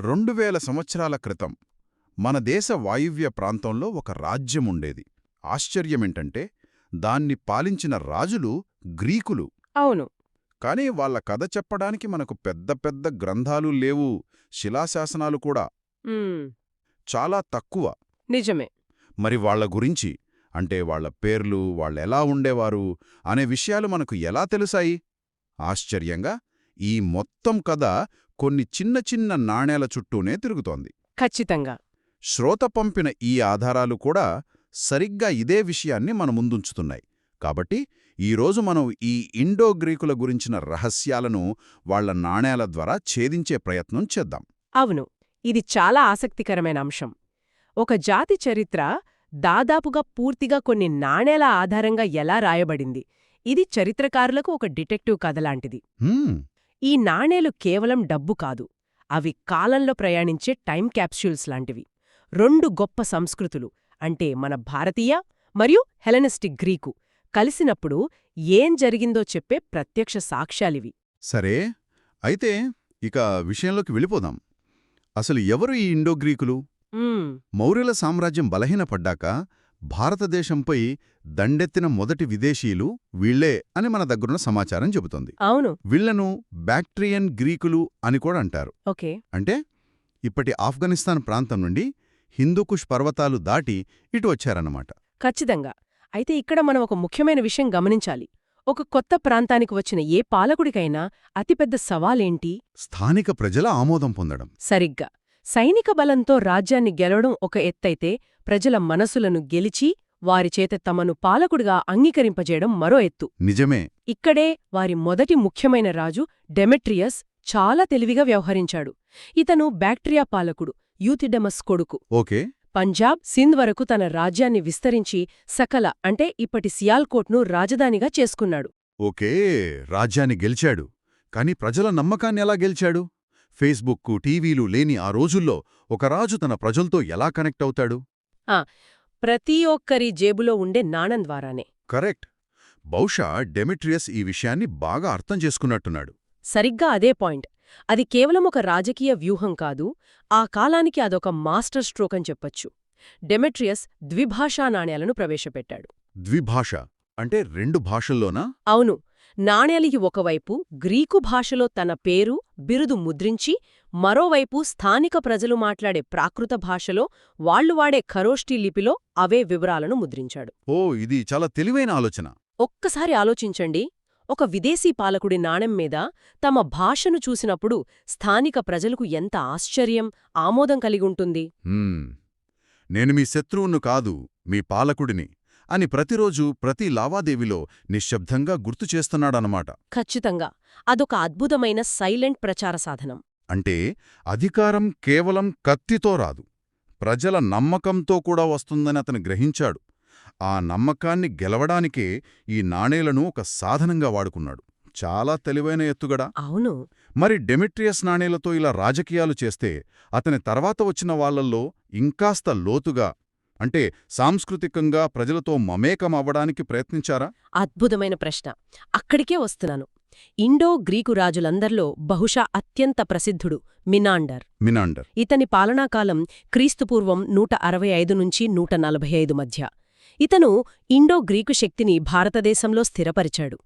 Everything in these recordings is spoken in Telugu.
రెండు వేల సంవత్సరాల క్రితం మన దేశ వాయువ్య ప్రాంతంలో ఒక రాజ్యముండేది. ఆశ్చర్యమేంటంటే దాన్ని పాలించిన రాజులు గ్రీకులు. అవును. కాని వాళ్ళ కథ చెప్పడానికి మనకు పెద్ద పెద్ద గ్రంథాలు లేవు శిలాశాసనాలు కూడా. చాలా తక్కువ. నిజమే. మరి వాళ్ళ గురించి అంటే వాళ్ళ పేర్లు వాళ్ళెలా ఉండేవారు అనే విషయాలు మనకు ఎలా తెలుసాయి? ఆశ్చర్యంగా ఈ మొత్తం కథ కొన్ని చిన్న చిన్న నాణేల చుట్టూనే తిరుగుతోంది. ఖచ్చితంగా. శ్రోత పంపిన ఈ ఆధారాలు కూడా సరిగ్గా ఇదే విషయాన్ని మన ముందుంచుతున్నాయి. కాబట్టి ఈరోజు మనం ఈ ఇండో గ్రీకుల గురించిన రహస్యాలను వాళ్ళ నాణేల ద్వారా ఛేదించే ప్రయత్నం చేద్దాం. అవును ఇది చాలా ఆసక్తికరమైన అంశం. ఒక జాతి చరిత్ర దాదాపుగా పూర్తిగా కొన్ని నాణేల ఆధారంగా ఎలా రాయబడింది? ఇది చరిత్రకారులకు ఒక డిటెక్టివ్ కథలాంటిది హ్మ్, ఈ నాణేలు కేవలం డబ్బు కాదు అవి కాలంలో ప్రయాణించే టైం క్యాప్స్యూల్స్ లాంటివి. రెండు గొప్ప సంస్కృతులు అంటే మన భారతీయ మరియు హెలెనిస్టిక్ గ్రీకు కలిసినప్పుడు ఏం జరిగిందో చెప్పే ప్రత్యక్ష సాక్ష్యాలివి. సరే అయితే ఇక విషయంలోకి వెళ్ళిపోదాం. అసలు ఎవరు ఈ ఇండో గ్రీకులు మౌర్యుల సామ్రాజ్యం బలహీనపడ్డాక భారతదేశంపై దండెత్తిన మొదటి విదేశీయులు వీళ్ళే అని మన దగ్గరున్న సమాచారం చెబుతోంది. అవును. వీళ్ళను బ్యాక్ట్రియన్ గ్రీకులు అని కూడా అంటారు. ఓకే. అంటే ఇప్పటి ఆఫ్ఘనిస్తాన్ ప్రాంతం నుండి హిందూకుష్ పర్వతాలు దాటి ఇటు వచ్చారన్నమాట. ఖచ్చితంగా. అయితే ఇక్కడ మనం ఒక ముఖ్యమైన విషయం గమనించాలి. ఒక కొత్త ప్రాంతానికి వచ్చిన ఏ పాలకుడికైనా అతిపెద్ద సవాలేంటి? స్థానిక ప్రజల ఆమోదం పొందడం. సరిగ్గా. సైనిక బలంతో రాజ్యాన్ని గెలవడం ఒక ఎత్తైతే ప్రజల మనసులను గెలిచి వారి చేత తమను పాలకుడిగా అంగీకరింపజేయడం మరో ఎత్తు. నిజమే. ఇక్కడే వారి మొదటి ముఖ్యమైన రాజు డెమెట్రియస్ చాలా తెలివిగా వ్యవహరించాడు. ఇతను బ్యాక్ట్రియా పాలకుడు యూతిడెమస్ కొడుకు. ఓకే. పంజాబ్ సింధ్ వరకు తన రాజ్యాన్ని విస్తరించి సకల అంటే ఇప్పటి సియాల్కోట్ను రాజధానిగా చేసుకున్నాడు. ఓకే రాజ్యాన్ని గెలిచాడు. కాని ప్రజల నమ్మకాన్ని ఎలా గెలిచాడు? ఫేస్బుక్కు టీవీలు లేని ఆ రోజుల్లో ఒక రాజు తన ప్రజలతో ఎలా కనెక్ట్ అవుతాడు? ప్రతి ఒక్కరి జేబులో ఉండే నాణం ద్వారానే. కరెక్ట్. బహుశా డెమిట్రియస్ ఈ విషయాన్ని బాగా అర్థం చేసుకున్నట్టున్నాడు. సరిగ్గా అదే పాయింట్. అది కేవలం ఒక రాజకీయ వ్యూహం కాదు ఆ కాలానికి అదొక మాస్టర్ స్ట్రోక్ అని చెప్పొచ్చు. డెమెట్రియస్ ద్విభాషా నాణేలను ప్రవేశపెట్టాడు. ద్విభాష? అంటే రెండు భాషల్లోనా? అవును. నాణేలికి ఒకవైపు గ్రీకు భాషలో తన పేరు బిరుదు ముద్రించి మరోవైపు స్థానిక ప్రజలు మాట్లాడే ప్రాకృత భాషలో వాళ్ళు వాడే ఖరోష్ఠీ లిపిలో అవే వివరాలను ముద్రించాడు. ఓ ఇది చాలా తెలివైన ఆలోచన. ఒక్కసారి ఆలోచించండి. ఒక విదేశీ పాలకుడి నాణెం మీద తమ భాషను చూసినప్పుడు స్థానిక ప్రజలకు ఎంత ఆశ్చర్యం ఆమోదం కలిగుంటుంది. నేను మీ శత్రువును కాదు మీ పాలకుడిని అని ప్రతిరోజు ప్రతి లావాదేవీలో నిశ్శబ్దంగా గుర్తు చేస్తున్నాడనమాట ఖచ్చితంగా. అదొక అద్భుతమైన సైలెంట్ ప్రచార సాధనం. అంటే అధికారం కేవలం కత్తితో రాదు. ప్రజల నమ్మకంతో కూడా వస్తుందని అతను గ్రహించాడు. ఆ నమ్మకాన్ని గెలవడానికే ఈ నాణేలను ఒక సాధనంగా వాడుకున్నాడు. చాలా తెలివైన ఎత్తుగడ. అవును. మరి డెమిట్రియస్ నాణేలతో ఇలా రాజకీయాలు చేస్తే అతని తర్వాత వచ్చిన వాళ్ళల్లో ఇంకాస్త లోతుగా అంటే సాంస్కృతికంగా ప్రజలతో మమేకం అవ్వడానికి ప్రయత్నించారా? అద్భుతమైన ప్రశ్న. అక్కడికే వస్తున్నాను. ఇండో గ్రీకు రాజులందర్లో బహుశా అత్యంత ప్రసిద్ధుడు మినాండర్. మినాండర్. ఇతని పాలనాకాలం క్రీస్తుపూర్వం నూట అరవై ఐదు నుంచి నూట నలభై ఐదు మధ్య. ఇతను ఇండో గ్రీకు శక్తిని భారతదేశంలో స్థిరపరిచాడు.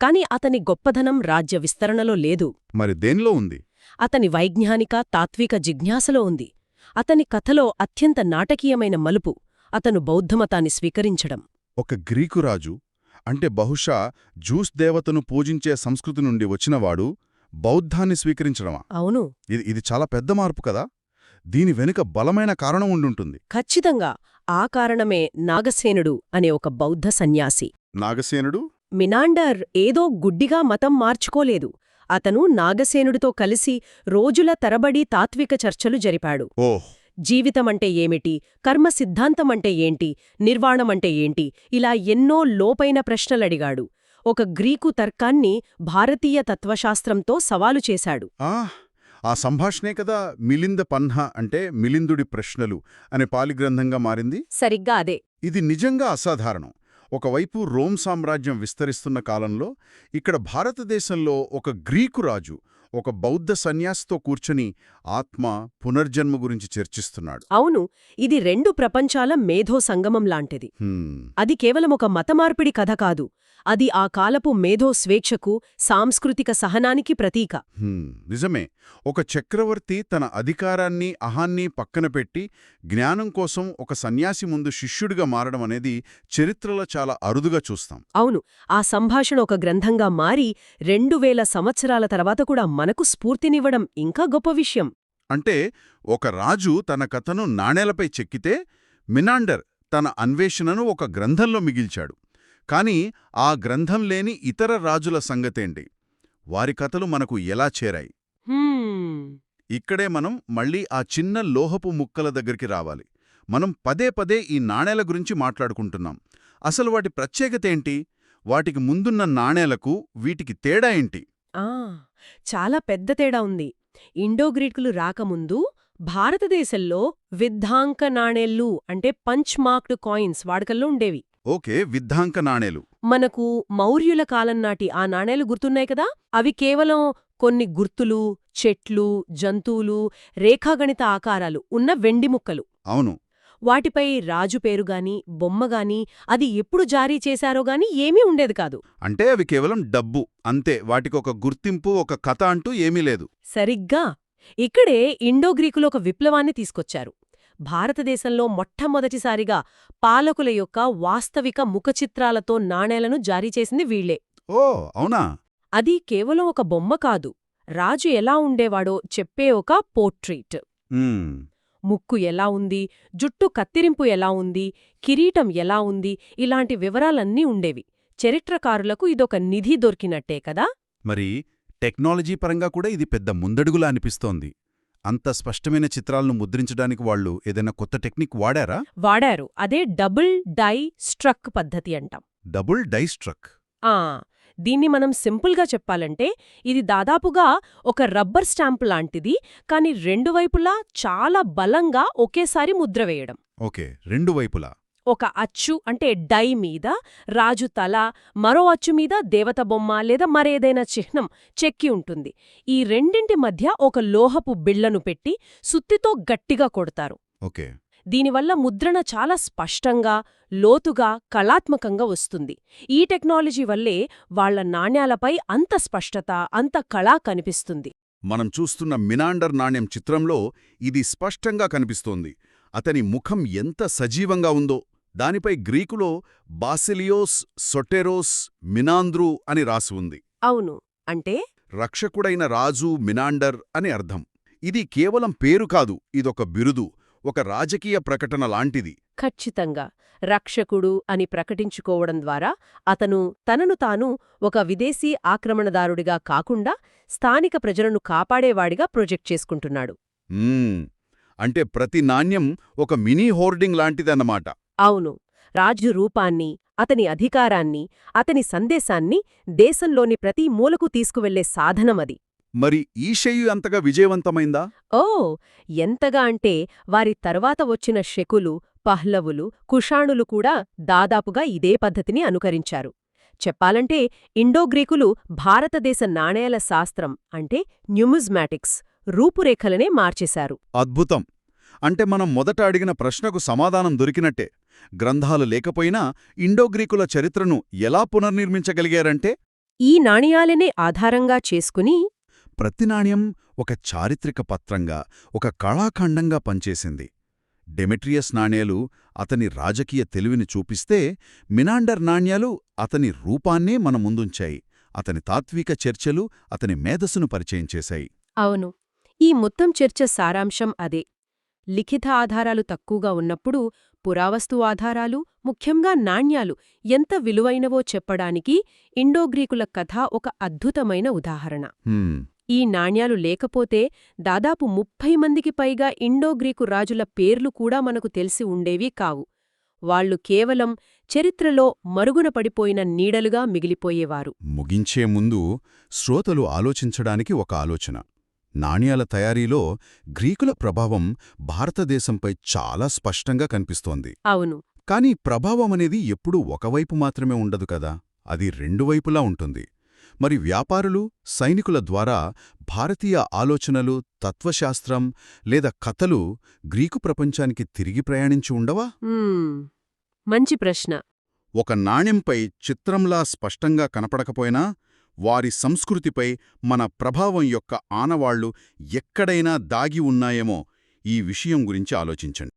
కాని అతని గొప్పదనం రాజ్య విస్తరణలో లేదు. మరి దేనిలో ఉంది? అతని వైజ్ఞానిక తాత్విక జిజ్ఞాసలో ఉంది. అతని కథలో అత్యంత నాటకీయమైన మలుపు అతను బౌద్ధమతాన్ని స్వీకరించడం. ఒక గ్రీకు రాజు అంటే బహుశా జూస్ దేవతను పూజించే సంస్కృతి నుండి వచ్చినవాడు బౌద్ధాన్ని స్వీకరించడమా? అవును. ఇది ఇది చాలా పెద్ద మార్పు కదా? దీని వెనుక బలమైన కారణం ఉండుంటుంది. ఖచ్చితంగా ఆ కారణమే నాగసేనుడు అనే ఒక బౌద్ధ సన్యాసి. నాగసేనుడు? మినాండర్ ఏదో గుడ్డిగా మతం మార్చుకోలేదు. అతను నాగసేనుడితో కలిసి రోజుల తరబడి తాత్విక చర్చలు జరిపాడు. ఓహ్! జీవితమంటే ఏమిటి? కర్మ సిద్ధాంతమంటే ఏంటి? నిర్వాణమంటే ఏంటి? ఇలా ఎన్నో లోపైన ప్రశ్నలడిగాడు. ఒక గ్రీకు తర్కాన్ని భారతీయ తత్వశాస్త్రంతో సవాలు చేశాడు. ఆ ఆ సంభాషణే కదా మిలింద పన్హ అంటే మిలిందుడి ప్రశ్నలు అనే పాలిగ్రంథంగా మారింది? సరిగ్గా అదే. ఇది నిజంగా అసాధారణం. ఒకవైపు రోమ్ సామ్రాజ్యం విస్తరిస్తున్న కాలంలో ఇక్కడ భారతదేశంలో ఒక గ్రీకు రాజు ఒక బౌద్ధ సన్యాసితో కూర్చొని ఆత్మ పునర్జన్మ గురించి చర్చిస్తున్నాడు. అవును ఇది రెండు ప్రపంచాల మేధో సంగమం లాంటిది. అది కేవలం ఒక మతమార్పిడి కథ కాదు అది ఆ కాలపు మేధో స్వేచ్ఛకు సాంస్కృతిక సహనానికి ప్రతీక. నిజమే. ఒక చక్రవర్తి తన అధికారాన్ని అహాన్ని పక్కన పెట్టి జ్ఞానం కోసం ఒక సన్యాసి ముందు శిష్యుడిగా మారడం అనేది చరిత్రలో చాలా అరుదుగా చూస్తాం. అవును ఆ సంభాషణ ఒక గ్రంథంగా మారి రెండు సంవత్సరాల తర్వాత కూడా మనకు స్ఫూర్తినివ్వడం ఇంకా గొప్ప విషయం. అంటే ఒక రాజు తన కథను నాణేలపై చెక్కితే మినాండర్ తన అన్వేషణను ఒక గ్రంథంలో మిగిల్చాడు. కాని ఆ గ్రంథం లేని ఇతర రాజుల సంగతేంటి? వారి కథలు మనకు ఎలా చేరాయి? ఇక్కడే మనం మళ్ళీ ఆ చిన్న లోహపు ముక్కల దగ్గరికి రావాలి. మనం పదే పదే ఈ నాణేల గురించి మాట్లాడుకుంటున్నాం. అసలు వాటి ప్రత్యేకతేంటి వాటికి ముందున్న నాణేలకు వీటికి తేడా ఏంటి? ఆ చాలా పెద్ద తేడా ఉంది. ఇండోగ్రీకులు రాకముందు భారతదేశంలో విద్ధాంక నాణేళ్ళు అంటే పంచ్ మార్క్డ్ కాయిన్స్ వాడుకల్లో ఉండేవి. ఓకే విద్ధాంక నాణేలు. మనకు మౌర్యుల కాలం నాటి ఆ నాణేలు గుర్తున్నాయి కదా? అవి కేవలం కొన్ని గుర్తులు చెట్లు జంతువులు రేఖాగణిత ఆకారాలు ఉన్న వెండి ముక్కలు. అవును. వాటిపై రాజు పేరుగాని బొమ్మగాని అది ఎప్పుడు జారీ చేశారో గాని ఏమీ ఉండేది కాదు. అంటే అవి కేవలం డబ్బు అంతే. వాటికి ఒక గుర్తింపు ఒక కథ అంటూ ఏమీ లేదు. సరిగ్గా. ఇక్కడే ఇండోగ్రీకులు ఒక విప్లవాన్ని తీసుకొచ్చారు. భారతదేశంలో మొట్టమొదటిసారిగా పాలకుల యొక్క వాస్తవిక ముఖచిత్రాలతో నాణేలను జారీ చేసింది వీళ్ళే ఓ అవునా? అది కేవలం ఒక బొమ్మ కాదు. రాజు ఎలా ఉండేవాడో చెప్పే ఒక పోర్ట్రీట్. ముక్కు ఎలా ఉంది? జుట్టు కత్తిరింపు ఎలా ఉంది? కిరీటం ఎలా ఉంది? ఇలాంటి వివరాలన్నీ ఉండేవి. చరిత్రకారులకు ఇదొక నిధి దొరికినట్టే కదా? మరి టెక్నాలజీ పరంగా కూడా ఇది పెద్ద ముందడుగులా అనిపిస్తోంది. అంత స్పష్టమైన చిత్రాలను ముద్రించడానికి వాళ్ళు ఏదైనా కొత్త టెక్నిక్ వాడారా? వాడారు. అదే డబుల్ డై స్ట్రక్ పద్ధతి అంటాం. డబుల్ డైస్ట్రక్ ఆ దీన్ని మనం సింపుల్గా చెప్పాలంటే ఇది దాదాపుగా ఒక రబ్బర్ స్టాంప్ లాంటిది కాని రెండు వైపులా చాలా బలంగా ఒకేసారి ముద్ర వేయడం. ఓకే రెండు వైపులా. ఒక అచ్చు అంటే డై మీద రాజు తల మరో అచ్చు మీద దేవత బొమ్మ లేదా మరేదైనా చిహ్నం చెక్కి ఉంటుంది. ఈ రెండింటి మధ్య ఒక లోహపు బిళ్ళను పెట్టి సుత్తితో గట్టిగా కొడతారు. ఓకే. దీనివల్ల ముద్రణ చాలా స్పష్టంగా లోతుగా కళాత్మకంగా వస్తుంది. ఈ టెక్నాలజీ వల్లే వాళ్ళ నాణ్యాలపై అంత స్పష్టత అంత కళ కనిపిస్తుంది. మనం చూస్తున్న మినాండర్ నాణ్యం చిత్రంలో ఇది స్పష్టంగా కనిపిస్తోంది. అతని ముఖం ఎంత సజీవంగా ఉందో. దానిపై గ్రీకులో బాసిలియోస్ సొటెరోస్ మినాంద్రు అని రాసి ఉంది. అవును. అంటే? రక్షకుడైన రాజు మినాండర్ అని అర్థం. ఇది కేవలం పేరు కాదు ఇదొక బిరుదు ఒక రాజకీయ ప్రకటన లాంటిది. ఖచ్చితంగా. రక్షకుడు అని ప్రకటించుకోవడం ద్వారా అతను తనను తాను ఒక విదేశీ ఆక్రమణదారుడిగా కాకుండా స్థానిక ప్రజలను కాపాడేవాడిగా ప్రొజెక్ట్ చేసుకుంటున్నాడు. అంటే ప్రతి నాణ్యం ఒక మినీ హోర్డింగ్ లాంటిదన్నమాట. అవును రాజు రూపాన్ని అతని అధికారాన్ని అతని సందేశాన్ని దేశంలోని ప్రతి మూలకు తీసుకువెళ్ళే సాధనమది. మరి ఈ శయ్యు అంతగా విజయవంతమైందా? ఓ ఎంతగా అంటే వారి తర్వాత వచ్చిన శకులు పహ్లవులు కుషాణులు కూడా దాదాపుగా ఇదే పద్ధతిని అనుకరించారు. చెప్పాలంటే ఇండోగ్రీకులు భారతదేశ నాణేల శాస్త్రం అంటే న్యూమిజ్మాటిక్స్ రూపురేఖలనే మార్చేశారు. అద్భుతం! అంటే మనం మొదట అడిగిన ప్రశ్నకు సమాధానం దొరికినట్టే. గ్రంథాలు లేకపోయినా ఇండోగ్రీకుల చరిత్రను ఎలా పునర్నిర్మించగలిగారంటే ఈ నాణ్యాలనే ఆధారంగా చేసుకుని ప్రతి నాణ్యం ఒక చారిత్రక పత్రంగా ఒక కళాఖండంగా పనిచేసింది. డెమెట్రియస్ నాణేలు అతని రాజకీయ తెలివిని చూపిస్తే మినాండర్ నాణ్యాలు అతని రూపాన్నే మన ముందుంచాయి. అతని తాత్విక చర్చలు అతని మేధస్సును పరిచయం చేశాయి. అవును. ఈ మొత్తం చర్చ సారాంశం అదే. లిఖిత ఆధారాలు తక్కువగా ఉన్నప్పుడు పురావస్తు ఆధారాలు ముఖ్యంగా నాణ్యాలు ఎంత విలువైనవో చెప్పడానికి ఇండోగ్రీకుల కథ ఒక అద్భుతమైన ఉదాహరణ. ఈ నాణ్యాలు లేకపోతే దాదాపు ముప్పై మందికి పైగా ఇండోగ్రీకు రాజుల పేర్లు కూడా మనకు తెలిసి ఉండేవి కావు. వాళ్ళు కేవలం చరిత్రలో మరుగున పడిపోయిన నీడలుగా మిగిలిపోయేవారు. ముగించే ముందు శ్రోతలు ఆలోచించడానికి ఒక ఆలోచన. నాణ్యాల తయారీలో గ్రీకుల ప్రభావం భారతదేశంపై చాలా స్పష్టంగా కనిపిస్తోంది. అవును. కానీ ప్రభావం అనేది ఎప్పుడూ ఒకవైపు మాత్రమే ఉండదు కదా? అది రెండు వైపులా ఉంటుంది. మరి వ్యాపారులు సైనికుల ద్వారా భారతీయ ఆలోచనలు తత్వశాస్త్రం లేదా కథలు గ్రీకు ప్రపంచానికి తిరిగి ప్రయాణించి ఉండవా. మంచి ప్రశ్న. ఒక నాణ్యంపై చిత్రంలా స్పష్టంగా కనపడకపోయినా వారి సంస్కృతిపై మన ప్రభావం యొక్క ఆనవాళ్ళు ఎక్కడైనా దాగి ఉన్నాయేమో ఈ విషయం గురించి ఆలోచించండి.